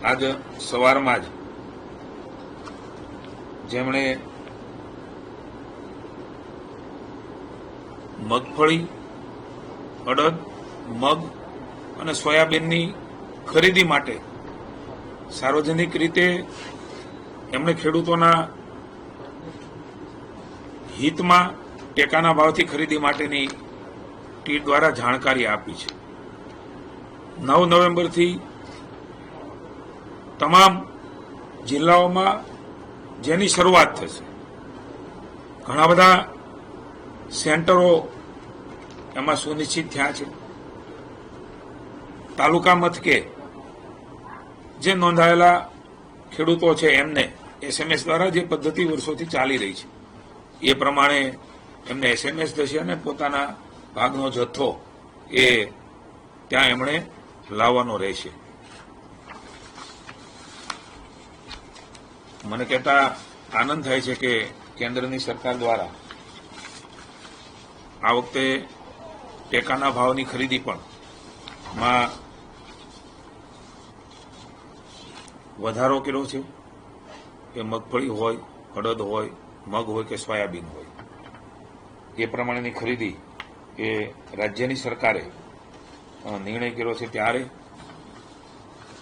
આજ સવારમાં જ જેમણે મગફળી, અડદ, મગ અને સોયાબીનની ખરીદી માટે સાર્વજનિક રીતે એમણે ખેડૂતોના હિતમાં ટેકાના ભાવથી ખરીદી માટેની ટીટ દ્વારા જાણકારી આપી છે. નવ નવેમ્બરથી તમામ જિલ્લાઓમાં જેની શરૂઆત થશે. ઘણા બધા સેન્ટરો એમાં સુનિશ્ચિત થયા છે. તાલુકા મથકે જે નોંધાયેલા ખેડૂતો છે એમને એસએમએસ દ્વારા જે પદ્ધતિ વર્ષોથી ચાલી રહી છે, એ પ્રમાણે એમને એસએમએસ થશે અને પોતાના ભાગનો જથ્થો એ ત્યાં એમણે લાવવાનો રહેશે. મને કહેતા આનંદ થાય છે કે કેન્દ્રની સરકાર દ્વારા આ વખતે ટેકાના ભાવની ખરીદી પણ માં વધારો કર્યો છે. કે મગફળી હોય અડદ હોય, મગ હોય કે સોયાબીન હોય. એ પ્રમાણેની ખરીદી એ રાજ્યની સરકારે નિર્ણય કર્યો છે ત્યારે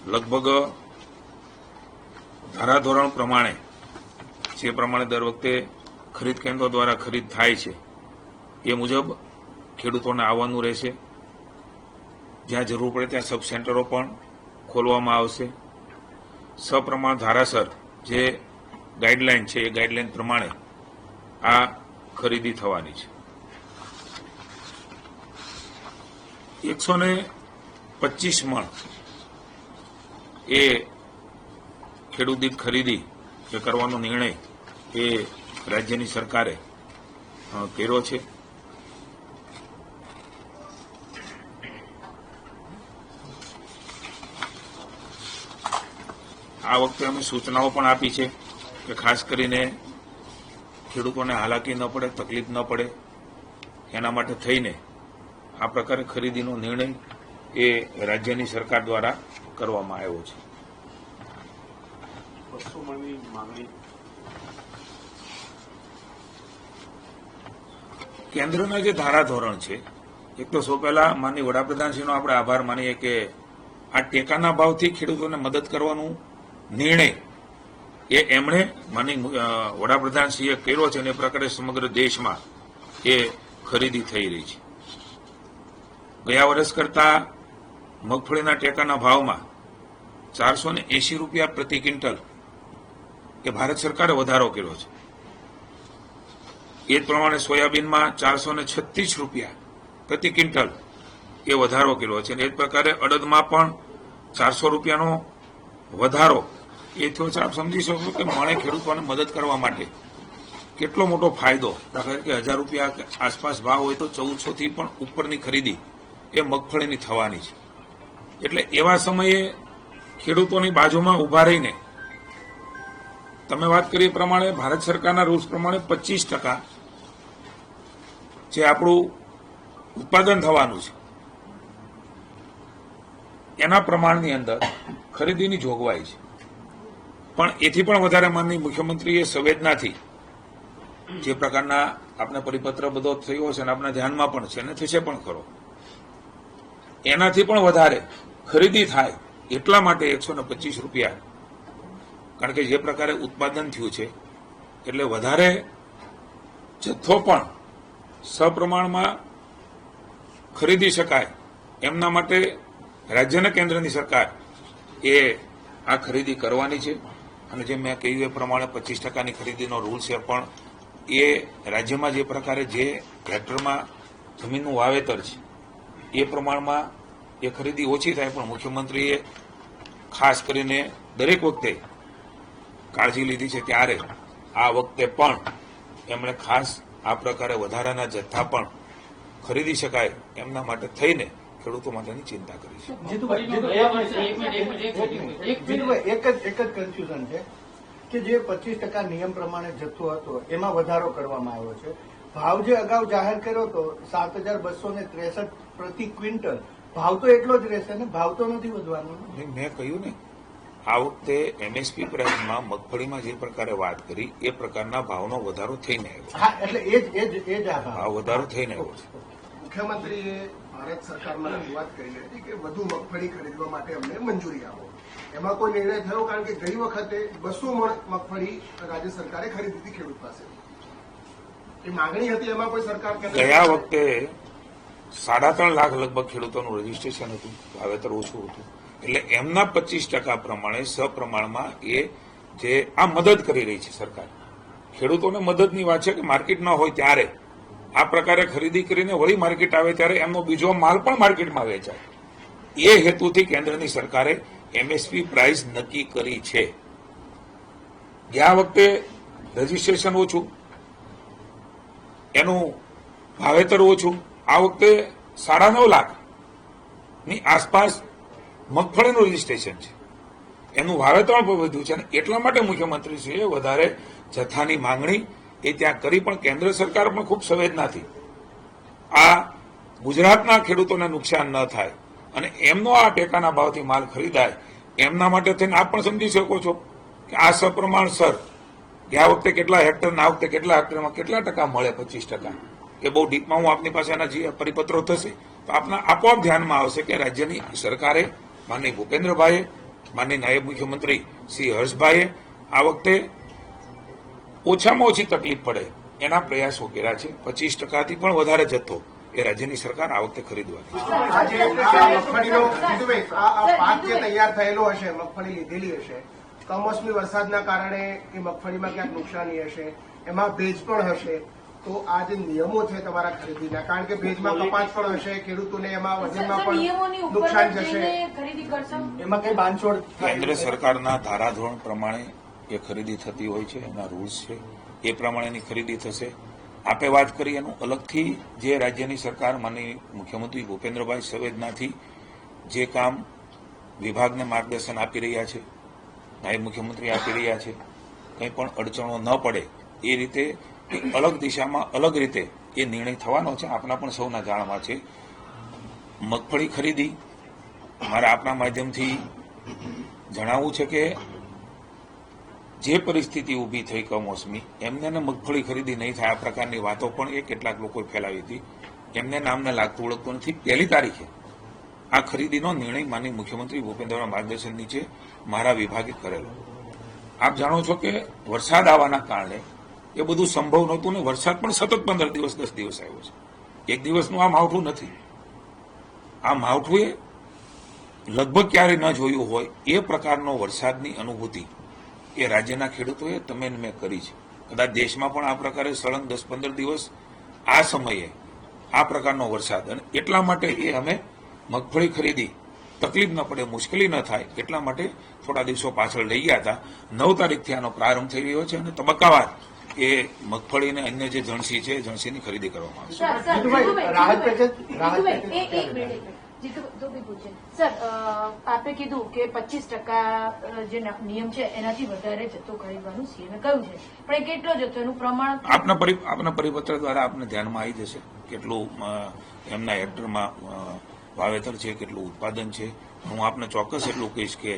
લગભગ ધારાધોરણ પ્રમાણે જે પ્રમાણે દર વખતે ખરીદ કેન્દ્રો દ્વારા ખરીદ થાય છે, એ મુજબ ખેડૂતોને આવવાનું રહેશે. જ્યાં જરૂર પડે ત્યાં સબ સેન્ટરો પણ ખોલવામાં આવશે. સપ્રમાણ ધારાસર જે ગાઈડલાઈન છે, એ ગાઈડલાઈન પ્રમાણે આ ખરીદી થવાની છે. એકસો ને પચીસ મણ એ ખેડૂત ખરીદી એ કરવાનો નિર્ણય એ રાજ્યની સરકારે કર્યો છે? આ વખતે અમે સૂચનાઓ પણ આપી છે કે ખાસ કરીને ખેડૂતોને હાલાકી ન પડે, તકલીફ ન પડે, એના માટે થઈને આ પ્રકારે ખરીદીનો નિર્ણય એ રાજ્યની સરકાર દ્વારા કરવામાં આવ્યો છે. બસો મણની માંગણી. કેન્દ્રના જે ધારાધોરણ છે, એક તો સૌ પહેલા માનની વડાપ્રધાનશ્રીનો આપણે આભાર માનીએ કે આ ટેકાના ભાવથી ખેડૂતોને મદદ કરવાનું નિર્ણય એ એમણે માની વડાપ્રધાનશ્રીએ કર્યો છે અને એ પ્રકારે સમગ્ર દેશમાં એ ખરીદી થઈ રહી છે. ગયા વર્ષ કરતા મગફળીના ટેકાના ભાવમાં ચારસો એસી રૂપિયા પ્રતિ ક્વિન્ટલ એ ભારત સરકારે વધારો કર્યો છે. એ જ પ્રમાણે સોયાબીનમાં ચારસો ને છત્રીસ રૂપિયા પ્રતિ ક્વિન્ટલ એ વધારો કર્યો છે. અને એ જ પ્રકારે અડદમાં પણ ચારસો રૂપિયાનો વધારો. એ થયો છે. આપ સમજી શકો કે મળે ખેડૂતોને મદદ કરવા માટે કેટલો મોટો ફાયદો. દાખલા તરીકે હજાર રૂપિયા કે આસપાસ ભાવ હોય તો ચૌદસોથી પણ ઉપરની ખરીદી એ મગફળીની થવાની છે. એટલે એવા સમયે ખેડૂતોની બાજુમાં ઊભા રહીને તમે વાત કરી પ્રમાણે ભારત સરકારના રૂલ્સ પ્રમાણે પચીસ ટકા જે આપણું ઉત્પાદન થવાનું છે, એના પ્રમાણની અંદર ખરીદીની જોગવાઈ છે. પણ એથી પણ વધારે માનની મુખ્યમંત્રીએ સંવેદનાથી જે પ્રકારના આપણે પરિપત્ર બધો થયો છે અને આપણા ધ્યાનમાં પણ છે, અને થશે પણ ખરો. એનાથી પણ વધારે ખરીદી થાય એટલા માટે એકસો ને પચીસ રૂપિયા કારણ કે જે પ્રકારે ઉત્પાદન થયું છે, એટલે વધારે જથ્થો પણ સપ્રમાણમાં ખરીદી શકાય. એમના માટે રાજ્યના કેન્દ્રની સરકાર એ આ ખરીદી કરવાની છે. અને જે મેં કહ્યું એ પ્રમાણે પચીસ ટકાની ખરીદીનો રૂલ છે, પણ એ રાજ્યમાં જે પ્રકારે જે હેક્ટરમાં જમીનનું વાવેતર છે, એ પ્રમાણમાં એ ખરીદી ઓછી થાય. પણ મુખ્યમંત્રીએ ખાસ કરીને દરેક વખતે કાળજી લીધી છે ત્યારે આ વખતે પણ એમણે ખાસ આ પ્રકારે વધારાના જથ્થા પણ ખરીદી શકાય એમના માટે થઈને ખેડૂતો માટેની ચિંતા કરી છે. એક જ એક જ કન્ફ્યુઝન છે કે જે પચીસ ટકા નિયમ પ્રમાણે જથ્થો હતો એમાં વધારો કરવામાં આવ્યો છે. ભાવ જે અગાઉ જાહેર કર્યો હતો સાત હજાર બસો ને ત્રેસઠ પ્રતિ ક્વિન્ટલ ભાવ તો એટલો જ રહેશે ને? ભાવ તો નથી વધવાનો મેં કહ્યું ને આ વખતે એમએસપી પ્રાઇસમાં મગફળીમાં જે પ્રકારે વાત કરી એ પ્રકારના ભાવનો વધારો થઈને આવ્યો હા એટલે એ જ એ જ એ જ ભાવ. વધારો થઈને આવ્યો છે. મુખ્યમંત્રીએ ભારત સરકારમાં રજૂઆત કરી હતી કે વધુ મગફળી ખરીદવા માટે અમને મંજૂરી આપો. એમાં કોઈ નિર્ણય થયો? કારણ કે ગઈ વખતે બસો મણ મગફળી રાજ્ય સરકારે ખરીદી હતી ખેડૂત પાસે. એ માગણી હતી એમાં કોઈ સરકાર કે ગયા વખતે સાડા ત્રણ લાખ લગભગ ખેડૂતોનું રજીસ્ટ્રેશન હતું. વાવેતર ઓછું હતું. એટલે એમના પચીસ ટકા પ્રમાણે સપ્રમાણમાં એ જે આ મદદ કરી રહી છે સરકાર. ખેડૂતોને મદદની વાત છે કે માર્કેટ ન હોય ત્યારે. આ પ્રકારે ખરીદી કરીને વળી માર્કેટ આવે ત્યારે એમનો બીજો માલ પણ માર્કેટમાં વેચાય. એ હેતુથી કેન્દ્રની સરકારે એમએસપી પ્રાઇસ નક્કી કરી છે. ગયા વખતે રજીસ્ટ્રેશન ઓછું. એનું વાવેતર ઓછું. આ વખતે સાડા નવ લાખની આસપાસ મગફળીનું રજીસ્ટ્રેશન છે. એનું વાવેતર પણ વધ્યું છે અને એટલા માટે મુખ્યમંત્રીશ્રીએ વધારે જથ્થાની માંગણી એ ત્યાં કરી પણ કેન્દ્ર સરકાર પણ ખૂબ સંવેદનાથી આ ગુજરાતના ખેડૂતોને નુકસાન ન થાય અને એમનો આ ટેકાના ભાવથી માલ ખરીદાય, એમના માટે થઈને આપ પણ સમજી શકો છો કે આ સપ્રમાણસર ગયા વખતે કેટલા હેક્ટર આ વખતે કેટલા હેક્ટરમાં કેટલા ટકા મળે પચીસ ટકા? એ બહુ ડીપમાં હું આપની પાસે એના પરિપત્રો થશે તો આપના આપોઆપ ધ્યાનમાં આવશે કે રાજ્યની સરકારે માનની ભૂપેન્દ્રભાઈએ માનની નાયબ મુખ્યમંત્રી શ્રી હર્ષભાઈએ આ વખતે ઓછામાં ઓછી તકલીફ પડે એના પ્રયાસો કર્યા છે. પચીસ ટકાથી પણ વધારે જથ્થો એ રાજ્યની સરકાર આ વખતે ખરીદવાની મગફળીનો આ આ પાક જે તૈયાર થયેલો હશે મગફળી લીધેલી હશે. કમોસમી વરસાદના કારણે એ મગફળીમાં ક્યાંક નુકસાની હશે એમાં ભેજ પણ હશે. તો આ જે નિયમો છે તમારા ખરીદીના કારણ કે ભેજમાં કપાસ પણ હશે ખેડૂતોને એમાં વજનમાં પણ નુકસાન જશે. એમાં કઈ બાંધછોડ કેન્દ્ર સરકારના ધારાધોરણ પ્રમાણે એ ખરીદી થતી હોય છે એના રૂલ્સ છે એ પ્રમાણેની ખરીદી થશે. આપે વાત કરી એનું અલગથી જે રાજ્યની સરકાર માનની મુખ્યમંત્રી ભૂપેન્દ્રભાઈ સંવેદનાથી જે કામ વિભાગને માર્ગદર્શન આપી રહ્યા છે નાયબ મુખ્યમંત્રી આપી રહ્યા છે કંઈ પણ અડચણો ન પડે એ રીતે એક અલગ દિશામાં અલગ રીતે એ નિર્ણય થવાનો છે. આપના પણ સૌના જાણમાં છે. મગફળી ખરીદી મારે આપના માધ્યમથી જણાવવું છે કે જે પરિસ્થિતિ ઊભી થઈ કમોસમી, એમને મગફળી ખરીદી નહીં થાય, આ પ્રકારની વાતો પણ એ કેટલાક લોકોએ ફેલાવી હતી. એમને નામને લાગતું ઓળખતું નથી. પહેલી તારીખે આ ખરીદીનો નિર્ણય માનની મુખ્યમંત્રી ભૂપેન્દ્રના માર્ગદર્શન નીચે મારા વિભાગે કરેલો. આપ જાણો છો કે વરસાદ આવવાના કારણે એ બધું સંભવ નહોતું ને વરસાદ પણ સતત પંદર દિવસ, દસ દિવસ આવ્યો છે. એક દિવસનું આ માવઠું નથી. આ માવઠું લગભગ ક્યારેય ન જોયું હોય એ પ્રકારનો વરસાદની અનુભૂતિ એ રાજ્યના ખેડૂતોએ તમે મેં કરી છે. કદાચ દેશમાં પણ આ પ્રકારે સળંગ દસ પંદર દિવસ આ સમયે આ પ્રકારનો વરસાદ અને એટલા માટે એ અમે મગફળી ખરીદી. તકલીફ ન પડે મુશ્કેલી ન થાય એટલા માટે થોડા દિવસો પાછળ લઈ ગયા હતા. નવ તારીખથી આનો પ્રારંભ થઈ રહ્યો છે અને તબક્કાવાર એ મગફળી અને અન્ય જે જણસી છે એ જણસીની ખરીદી કરવામાં આવશે. સર આપે કીધું કે પચીસ ટકા જે નિયમ છે, એનાથી વધારે જથ્થો ખરીદવાનું સીએમએ કહ્યું છે. પણ એ કેટલો જથ્થો? એનું પ્રમાણ? આપના આપના પરિપત્ર દ્વારા આપને ધ્યાનમાં આવી જશે કેટલું એમના હેક્ટરમાં વાવેતર છે, કેટલું ઉત્પાદન છે. હું આપને ચોક્કસ એટલું કહીશ કે